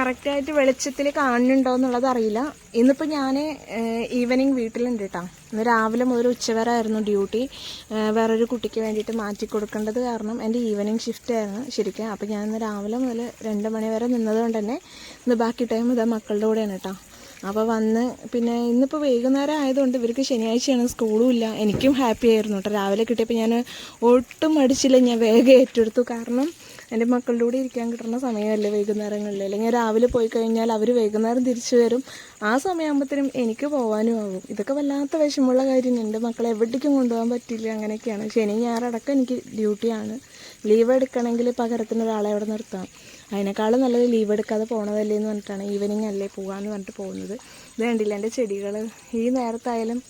കറക്റ്റായിട്ട് വെളിച്ചത്തിൽ കാണുന്നുണ്ടോ എന്നുള്ളത് അറിയില്ല. ഇന്നിപ്പോൾ ഞാൻ ഈവനിങ് വീട്ടിലുണ്ട് കേട്ടോ ഇന്ന് രാവിലെ മുതൽ ഉച്ചവരെ ആയിരുന്നു ഡ്യൂട്ടി വേറൊരു കുട്ടിക്ക് വേണ്ടിയിട്ട് മാറ്റി കൊടുക്കേണ്ടത് കാരണം എന്റെ ഈവനിങ് ഷിഫ്റ്റ് ആയിരുന്നു ശരിക്കും. അപ്പോൾ ഞാൻ ഇന്ന് രാവിലെ മുതൽ രണ്ട് മണി വരെ നിന്നതുകൊണ്ട് തന്നെ ഇന്ന് ബാക്കി ടൈം ഇതാ മക്കളുടെ കൂടെയാണ് കേട്ടോ അപ്പോൾ വന്ന് പിന്നെ ഇന്നിപ്പോൾ വൈകുന്നേരം ആയതുകൊണ്ട് ഇവർക്ക് ശനിയാഴ്ചയാണ് സ്കൂളും ഇല്ല. എനിക്കും ഹാപ്പി ആയിരുന്നു കേട്ടോ രാവിലെ കിട്ടിയപ്പോൾ ഞാൻ ഒട്ടും മടിച്ചില്ല ഞാൻ വേഗം ഏറ്റെടുത്തു. കാരണം എന്റെ മക്കളുടെ കൂടെ ഇരിക്കാൻ കിട്ടുന്ന സമയമല്ലേ വൈകുന്നേരങ്ങളിൽ അല്ലെങ്കിൽ രാവിലെ പോയി കഴിഞ്ഞാൽ അവർ വൈകുന്നേരം തിരിച്ചു വരും. ആ സമയമാകുമ്പോഴത്തേനും എനിക്ക് പോകാനും ആവും. ഇതൊക്കെ വല്ലാത്ത വിഷമമുള്ള കാര്യം എന്റെ മക്കളെ എവിടേക്കും കൊണ്ടുപോകാൻ പറ്റില്ല അങ്ങനെയൊക്കെയാണ്. ശനി ഞായറടക്കം എനിക്ക് ഡ്യൂട്ടിയാണ്. ലീവ് എടുക്കണമെങ്കിൽ പകരത്തിന് ഒരാളെ അവിടെ നിർത്താം. അതിനേക്കാളും നല്ലത് ലീവ് എടുക്കാതെ പോണതല്ലേ എന്ന് പറഞ്ഞിട്ടാണ് ഈവനിങ് അല്ലേ പോകാമെന്ന് പറഞ്ഞിട്ട് പോകുന്നത്. ഇത് കണ്ടില്ല എന്റെ ചെടികൾ ഈ നേരത്തായാലും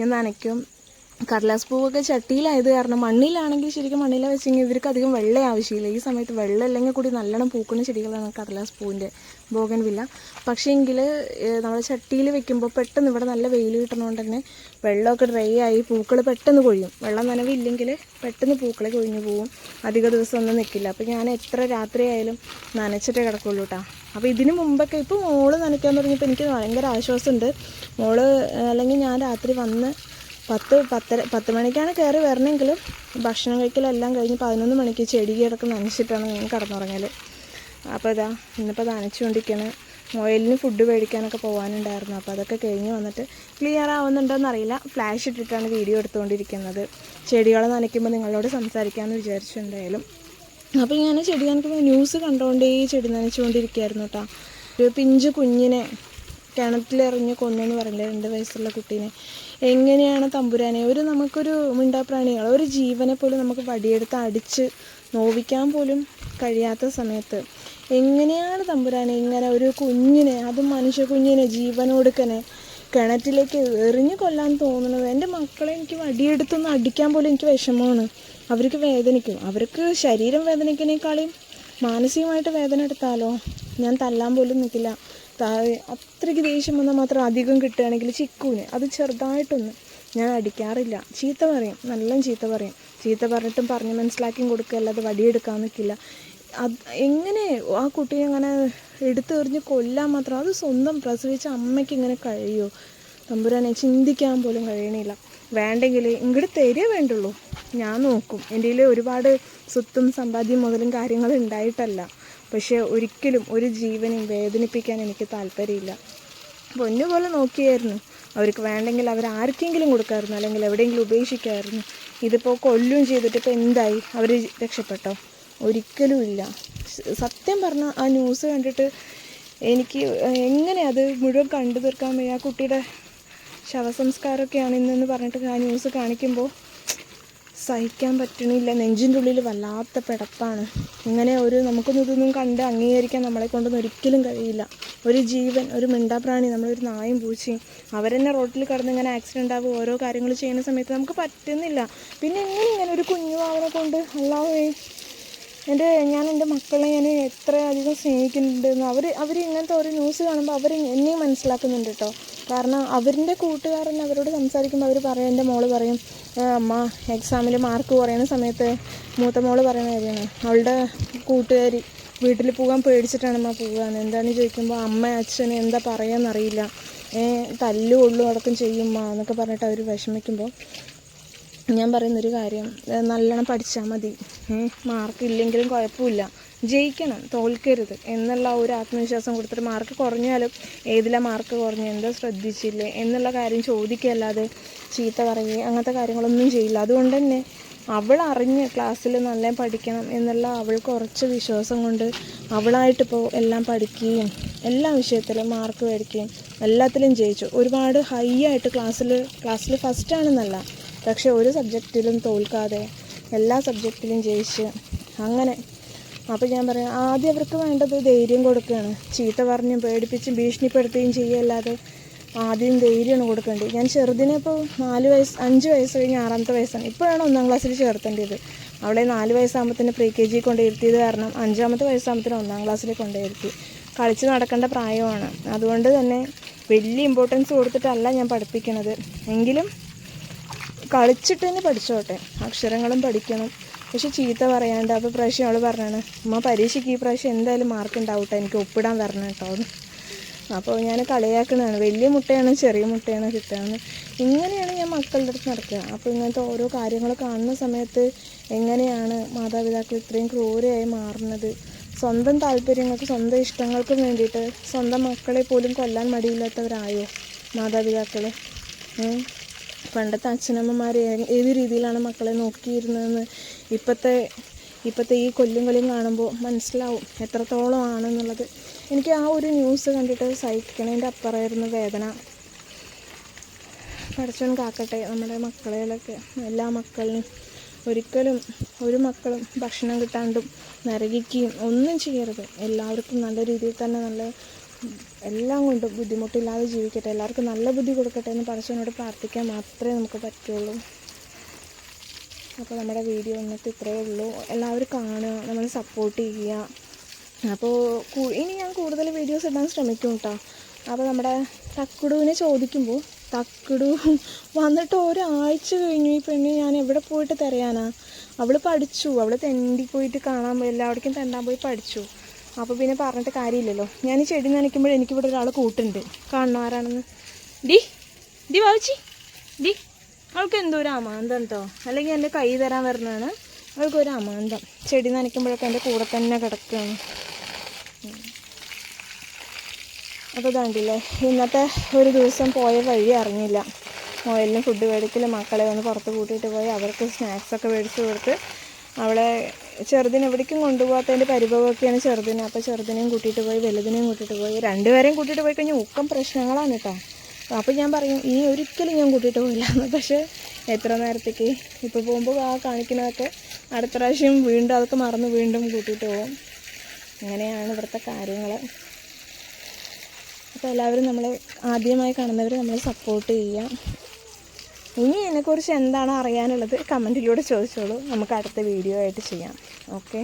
ഞാൻ നനയ്ക്കും. കടലാസ് പൂവൊക്കെ ചട്ടിയിലായത് കാരണം മണ്ണിലാണെങ്കിൽ ശരിക്കും മണ്ണിൽ വെച്ചെങ്കിൽ ഇവർക്ക് അധികം വെള്ളം ആവശ്യമില്ല. ഈ സമയത്ത് വെള്ളം അല്ലെങ്കിൽ കൂടി നല്ലോണം പൂക്കുന്ന ചെടികളാണ് കടലാസ് പൂവിന്റെ ബോഗൻ വില്ല പക്ഷേങ്കിൽ നമ്മൾ ചട്ടിയിൽ വെക്കുമ്പോൾ പെട്ടെന്ന് ഇവിടെ നല്ല വെയിൽ കിട്ടുന്നതുകൊണ്ട് തന്നെ വെള്ളമൊക്കെ ഡ്രൈ ആയി പൂക്കൾ പെട്ടെന്ന് കൊഴിയും. വെള്ളം നനവില്ലെങ്കിൽ പെട്ടെന്ന് പൂക്കൾ കൊഴിഞ്ഞു പോവും. അധിക ദിവസം ഒന്നും നിൽക്കില്ല അപ്പോൾ ഞാൻ എത്ര രാത്രിയായാലും നനച്ചിട്ടേ കിടക്കുള്ളൂ കേട്ടോ അപ്പോൾ ഇതിന് മുമ്പൊക്കെ ഇപ്പോൾ മോൾ നനയ്ക്കാൻ തുടങ്ങിയപ്പോൾ എനിക്ക് ഭയങ്കര ആശ്വാസമുണ്ട് മോൾ അല്ലെങ്കിൽ ഞാൻ രാത്രി വന്ന് പത്ത് പത്തര പത്ത് മണിക്കാണ് കയറി വരണമെങ്കിലും ഭക്ഷണം കഴിക്കലെല്ലാം കഴിഞ്ഞ് പതിനൊന്ന് മണിക്ക് ചെടി കിടക്കുന്ന നനച്ചിട്ടാണ് ഞാൻ കിടന്നുറങ്ങൽ അപ്പോൾ ഇതാ ഇന്നിപ്പോൾ നനച്ചുകൊണ്ടിരിക്കുകയാണ് മൊയലിന് ഫുഡ് മേടിക്കാനൊക്കെ പോകാനുണ്ടായിരുന്നു അപ്പോൾ അതൊക്കെ കഴിഞ്ഞ് വന്നിട്ട് ക്ലിയർ ആവുന്നുണ്ടോയെന്ന് അറിയില്ല ഫ്ലാഷ് ഇട്ടിട്ടാണ് വീഡിയോ എടുത്തുകൊണ്ടിരിക്കുന്നത്. ചെടികളെ നനയ്ക്കുമ്പോൾ നിങ്ങളോട് സംസാരിക്കാമെന്ന് വിചാരിച്ചു അപ്പോൾ ഞാൻ ചെടി നനയ്ക്കുമ്പോൾ ന്യൂസ് കണ്ടുകൊണ്ടേ ചെടി നനച്ചുകൊണ്ടിരിക്കുകയായിരുന്നു കേട്ടോ ഒരു പിഞ്ച് കുഞ്ഞിനെ കിണറ്റിലെറിഞ്ഞ് കൊന്നെന്ന് പറഞ്ഞില്ലേ രണ്ട് വയസ്സുള്ള കുട്ടീനെ. എങ്ങനെയാണ് തമ്പുരാനെ? ഒരു നമുക്കൊരു മിണ്ടാപ്രാണികൾ ഒരു ജീവനെ പോലും നമുക്ക് വടിയെടുത്ത് അടിച്ച് നോവിക്കാൻ പോലും കഴിയാത്ത സമയത്ത് എങ്ങനെയാണ് തമ്പുരാനെ ഇങ്ങനെ ഒരു കുഞ്ഞിനെ അത് മനുഷ്യ കുഞ്ഞിനെ ജീവനൊടുക്കനെ കിണറ്റിലേക്ക് എറിഞ്ഞു കൊല്ലാൻ തോന്നുന്നത്? എന്റെ മക്കളെ എനിക്ക് വടിയെടുത്തൊന്ന് അടിക്കാൻ പോലും എനിക്ക് വിഷമമാണ്. അവർക്ക് വേദനിക്കും. അവർക്ക് ശരീരം വേദനിക്കുന്നേക്കാളും മാനസികമായിട്ട് വേദന എടുത്താലോ? ഞാൻ തല്ലാൻ പോലും നിൽക്കില്ല. താ- അത്രയ്ക്ക് ദേഷ്യം വന്നാൽ മാത്രം അധികം കിട്ടുകയാണെങ്കിൽ ചിക്കൂന് അത് ചെറുതായിട്ടൊന്ന് ഞാൻ അടിക്കാറില്ല. ചീത്ത പറയും. നല്ല ചീത്ത പറയും. ചീത്ത പറഞ്ഞിട്ടും പറഞ്ഞ് മനസ്സിലാക്കിയും കൊടുക്കുക അല്ലാതെ വടിയെടുക്കാൻ നിൽക്കില്ല. അത് എങ്ങനെ ആ കുട്ടിയെ അങ്ങനെ എടുത്തെറിഞ്ഞ് കൊല്ലാൻ മാത്രം? അത് സ്വന്തം പ്രസവിച്ച അമ്മയ്ക്ക് ഇങ്ങനെ കഴിയുമോ തമ്പുരാനെ ചിന്തിക്കാൻ പോലും കഴിയണില്ല. വേണ്ടെങ്കിൽ ഇങ്ങോട്ട് തരിക വേണ്ടുള്ളൂ. ഞാൻ നോക്കും. എന്റെ ഒരുപാട് സ്വത്തും സമ്പാദ്യം മുതലും കാര്യങ്ങൾ ഉണ്ടായിട്ടല്ല. പക്ഷേ ഒരിക്കലും ഒരു ജീവനെയും വേദനിപ്പിക്കാൻ എനിക്ക് താല്പര്യമില്ല. പൊന്നുപോലെ നോക്കിയായിരുന്നു. അവർക്ക് വേണ്ടെങ്കിൽ അവർ ആർക്കെങ്കിലും കൊടുക്കാമായിരുന്നു. അല്ലെങ്കിൽ എവിടെയെങ്കിലും ഉപേക്ഷിക്കായിരുന്നു ഇതിപ്പോൾ കൊല്ലും ചെയ്തിട്ട് ഇപ്പോൾ എന്തായി? അവർ രക്ഷപ്പെട്ടോ? ഒരിക്കലും ഇല്ല. സത്യം പറഞ്ഞാൽ ആ ന്യൂസ് കണ്ടിട്ട് എനിക്ക് എങ്ങനെ അത് മുഴുവൻ കണ്ടു തീർക്കാൻ വയ്യ? ആ കുട്ടിയുടെ ശവസംസ്കാരമൊക്കെയാണ് ഇന്നെന്ന് പറഞ്ഞിട്ട് ആ ന്യൂസ് കാണിക്കുമ്പോൾ സഹിക്കാൻ പറ്റണില്ല. നെഞ്ചിന്റെ ഉള്ളിൽ വല്ലാത്ത പിടപ്പാണ്. ഇങ്ങനെ ഒരു നമുക്കൊന്നും ഇതൊന്നും കണ്ട് അംഗീകരിക്കാൻ നമ്മളെ കൊണ്ടൊന്നും ഒരിക്കലും കഴിയില്ല. ഒരു ജീവൻ ഒരു മിണ്ടാപ്രാണി നമ്മളൊരു നായും പൂച്ചയും. അവരെന്നെ റോട്ടിൽ കടന്ന് ഇങ്ങനെ ആക്സിഡന്റ് ആവും ഓരോ കാര്യങ്ങൾ ചെയ്യുന്ന സമയത്ത് നമുക്ക് പറ്റുന്നില്ല. പിന്നെ എങ്ങനെ ഇങ്ങനെ ഒരു കുഞ്ഞു അവനെ കൊണ്ട് അല്ലാതെ എന്റെ ഞാൻ എന്റെ മക്കളെ ഞാൻ എത്രയധികം സ്നേഹിക്കുന്നുണ്ടെന്ന് അവർ അവർ ഇങ്ങനത്തെ ഓരോ ന്യൂസ് കാണുമ്പോൾ അവർ എന്നെയും മനസ്സിലാക്കുന്നുണ്ട് കേട്ടോ കാരണം അവരിന്റെ കൂട്ടുകാരൻ അവരോട് സംസാരിക്കുമ്പോൾ അവർ പറയും എന്റെ മോൾ പറയും "ആ, അമ്മ എക്സാമിൽ മാർക്ക് കുറയുന്ന സമയത്ത് മൂത്ത മോൾ പറയുന്ന കാര്യമാണ്. അവളുടെ കൂട്ടുകാരി വീട്ടിൽ പോകാൻ പേടിച്ചിട്ടാണ് അമ്മ പോകാന്ന് എന്താണെന്ന് ചോദിക്കുമ്പോൾ അമ്മ അച്ഛൻ എന്താ പറയാന്നറിയില്ല ഏ തല്ലു കൊള്ളു അടക്കം ചെയ്യുമ്മ എന്നൊക്കെ പറഞ്ഞിട്ട് അവർ വിഷമിക്കുമ്പോൾ ഞാൻ പറയുന്നൊരു കാര്യം നല്ലോണം പഠിച്ചാൽ മതി. മാർക്ക് ഇല്ലെങ്കിലും കുഴപ്പമില്ല. ജയിക്കണം തോൽക്കരുത് എന്നുള്ള ഒരു ആത്മവിശ്വാസം കൊടുത്തിട്ട് മാർക്ക് കുറഞ്ഞാലും ഏതിലെ മാർക്ക് കുറഞ്ഞു എന്താ ശ്രദ്ധിച്ചില്ലേ എന്നുള്ള കാര്യം ചോദിക്കുകയല്ലാതെ ചീത്ത പറയുകയും അങ്ങനത്തെ കാര്യങ്ങളൊന്നും ചെയ്യില്ല. അതുകൊണ്ട് തന്നെ അവൾ അറിഞ്ഞ് ക്ലാസ്സിൽ നല്ല പഠിക്കണം എന്നുള്ള അവൾക്ക് കുറച്ച് വിശ്വാസം കൊണ്ട് അവളായിട്ടിപ്പോൾ എല്ലാം പഠിക്കുകയും എല്ലാ വിഷയത്തിലും മാർക്ക് മേടിക്കുകയും എല്ലാത്തിലും ജയിച്ചു. ഒരുപാട് ഹൈ ആയിട്ട് ക്ലാസ്സിൽ ക്ലാസ്സിൽ ഫസ്റ്റ് ആണെന്നല്ല പക്ഷെ ഒരു സബ്ജക്റ്റിലും തോൽക്കാതെ എല്ലാ സബ്ജക്റ്റിലും ജയിച്ച് അങ്ങനെ അപ്പോൾ ഞാൻ പറയാം ആദ്യം അവർക്ക് വേണ്ടത് ധൈര്യം കൊടുക്കുകയാണ് ചീത്ത പറഞ്ഞും പേടിപ്പിച്ചും ഭീഷണിപ്പെടുത്തുകയും ചെയ്യല്ലാതെ ആദ്യം ധൈര്യമാണ് കൊടുക്കേണ്ടത്. ഞാൻ ചെറുതിനെ ഇപ്പോൾ നാല് വയസ്സ് അഞ്ച് വയസ്സ് കഴിഞ്ഞ് ആറാമത്തെ വയസ്സാണ്. ഇപ്പോഴാണ് ഒന്നാം ക്ലാസ്സിൽ ചേർത്തേണ്ടത്. അവളെ നാല് വയസ്സാകുമ്പോൾ പ്രീ കെ ജി കൊണ്ടുവരുത്തിയത് കാരണം അഞ്ചാമത്തെ വയസ്സാകുമ്പോൾ ഒന്നാം ക്ലാസ്സിൽ കൊണ്ടുവരുത്തി. കളിച്ച് നടക്കേണ്ട പ്രായമാണ്. അതുകൊണ്ട് തന്നെ വലിയ ഇമ്പോർട്ടൻസ് കൊടുത്തിട്ടല്ല ഞാൻ പഠിപ്പിക്കണത്. എങ്കിലും കളിച്ചിട്ട് തന്നെ പഠിച്ചോട്ടെ. അക്ഷരങ്ങളും പഠിക്കണം. പക്ഷെ ചീത്ത പറയാണ്ട് അപ്പോൾ പ്രാവശ്യം അവൾ പറഞ്ഞാണ് അമ്മ പരീക്ഷയ്ക്ക് ഈ പ്രാവശ്യം എന്തായാലും മാർക്ക് ഉണ്ടാവും കേട്ടോ എനിക്ക് ഒപ്പിടാൻ വരണം കേട്ടോ അപ്പോൾ ഞാൻ കളിയാക്കണതാണ് വലിയ മുട്ടയാണ് ചെറിയ മുട്ടയാണ് കിട്ടുകയെന്ന് ഇങ്ങനെയാണ് ഞാൻ മക്കളുടെ അടുത്ത് നടക്കുക. അപ്പോൾ ഇങ്ങനത്തെ ഓരോ കാര്യങ്ങൾ കാണുന്ന സമയത്ത് എങ്ങനെയാണ് മാതാപിതാക്കൾ ഇത്രയും ക്രൂരയായി മാറുന്നത്? സ്വന്തം താല്പര്യങ്ങൾക്ക് സ്വന്തം ഇഷ്ടങ്ങൾക്കും വേണ്ടിയിട്ട് സ്വന്തം മക്കളെ പോലും കൊല്ലാൻ മടിയില്ലാത്തവരായോ മാതാപിതാക്കൾ. പണ്ടത്തെ അച്ഛനമ്മമാർ ഏത് രീതിയിലാണ് മക്കളെ നോക്കിയിരുന്നതെന്ന് ഇപ്പോഴത്തെ ഇപ്പോഴത്തെ ഈ കൊല്ലും കൊല്ലും കാണുമ്പോൾ മനസ്സിലാവും എത്രത്തോളം ആണെന്നുള്ളത്. എനിക്ക് ആ ഒരു ന്യൂസ് കണ്ടിട്ട് സഹിക്കണതിന്റെ അപ്പുറമായിരുന്നു വേദന. പഠിച്ചവൻ കാക്കട്ടെ നമ്മുടെ മക്കളെയൊക്കെ എല്ലാ മക്കളിനും ഒരിക്കലും ഒരു മക്കളും ഭക്ഷണം കിട്ടാണ്ടും നരകിക്കുകയും ഒന്നും ചെയ്യരുത്. എല്ലാവർക്കും നല്ല രീതിയിൽ തന്നെ നല്ല എല്ലാം കൊണ്ടും ബുദ്ധിമുട്ടില്ലാതെ ജീവിക്കട്ടെ. എല്ലാവർക്കും നല്ല ബുദ്ധി കൊടുക്കട്ടെ എന്ന് പഠിച്ചവനോട് പ്രാർത്ഥിക്കാൻ മാത്രമേ നമുക്ക് പറ്റുള്ളൂ. അപ്പോൾ നമ്മുടെ വീഡിയോ ഇന്നത്തെ ഇത്രയേ ഉള്ളൂ. എല്ലാവരും കാണുക നമ്മൾ സപ്പോർട്ട് ചെയ്യുക. അപ്പോൾ ഇനി ഞാൻ കൂടുതൽ വീഡിയോസ് ഇടാൻ ശ്രമിക്കും കേട്ടോ അപ്പോൾ നമ്മുടെ തക്കുടുവിനെ ചോദിക്കുമ്പോൾ തക്കുടു വന്നിട്ട് ഒരാഴ്ച കഴിഞ്ഞു. ഈ പെണ്ണ് ഞാൻ എവിടെ പോയിട്ട് തിരയാനാ? അവൾ പഠിച്ചു. അവൾ തെണ്ടി പോയിട്ട് കാണാൻ പോയി എല്ലായിടക്കും തെണ്ടാൻ പോയി പഠിച്ചു. അപ്പോൾ പിന്നെ പറഞ്ഞിട്ട് കാര്യമില്ലല്ലോ. ഞാൻ ഈ ചെടി നനയ്ക്കുമ്പോൾ എനിക്കിവിടെ ഒരാൾ കൂട്ടുണ്ട്. കാണണം ആരാണെന്ന്? ഡി ഡി വാവിച്ചി ഡി. അവൾക്ക് എന്തോ ഒരു അമാന്തം കേട്ടോ അല്ലെങ്കിൽ എന്റെ കൈ തരാൻ വരുന്നതാണ് അവൾക്ക് ഒരു അമാന്തം. ചെടി നനയ്ക്കുമ്പോഴൊക്കെ എന്റെ കൂടെ തന്നെ കിടക്കുകയാണ്. അപ്പോൾ ഇതാണ്ടില്ലേ ഇന്നത്തെ ഒരു ദിവസം പോയ വഴി അറിഞ്ഞില്ല. മോയലിന് ഫുഡ് മേടിക്കൽ മക്കളെ ഒന്ന് പുറത്ത് കൂട്ടിയിട്ട് പോയി അവർക്ക് സ്നാക്സൊക്കെ മേടിച്ച് കൊടുത്ത് അവളെ ചെറുതിനെ എവിടേക്കും കൊണ്ടുപോകാത്തതിന്റെ പരിഭവമൊക്കെയാണ് ചെറുതിന്. അപ്പോൾ ചെറുതിനെയും കൂട്ടിയിട്ട് പോയി വലുതിനെയും കൂട്ടിയിട്ട് പോയി രണ്ടുപേരെയും കൂട്ടിയിട്ട് പോയി കഴിഞ്ഞാൽ ഒക്കം പ്രശ്നങ്ങളാണ് കേട്ടോ. അപ്പോൾ ഞാൻ പറയും ഇനി ഒരിക്കലും ഞാൻ കൂട്ടിയിട്ട് പോയില്ല എന്ന് പക്ഷേ എത്ര നേരത്തേക്ക് ഇപ്പോൾ പോകുമ്പോൾ ആ കാണിക്കുന്നതൊക്കെ അടുത്ത പ്രാവശ്യം വീണ്ടും അതൊക്കെ മറന്ന് വീണ്ടും കൂട്ടിയിട്ട് പോകും അങ്ങനെയാണ് ഇവിടുത്തെ കാര്യങ്ങൾ അപ്പോൾ എല്ലാവരും നമ്മളെ ആദ്യമായി കാണുന്നവർ നമ്മളെ സപ്പോർട്ട് ചെയ്യുക. ഇനി ഇതിനെക്കുറിച്ച് എന്താണ് അറിയാനുള്ളത് കമന്റിലൂടെ ചോദിച്ചോളൂ. നമുക്ക് അടുത്ത വീഡിയോ ആയിട്ട് ചെയ്യാം. ഓക്കെ?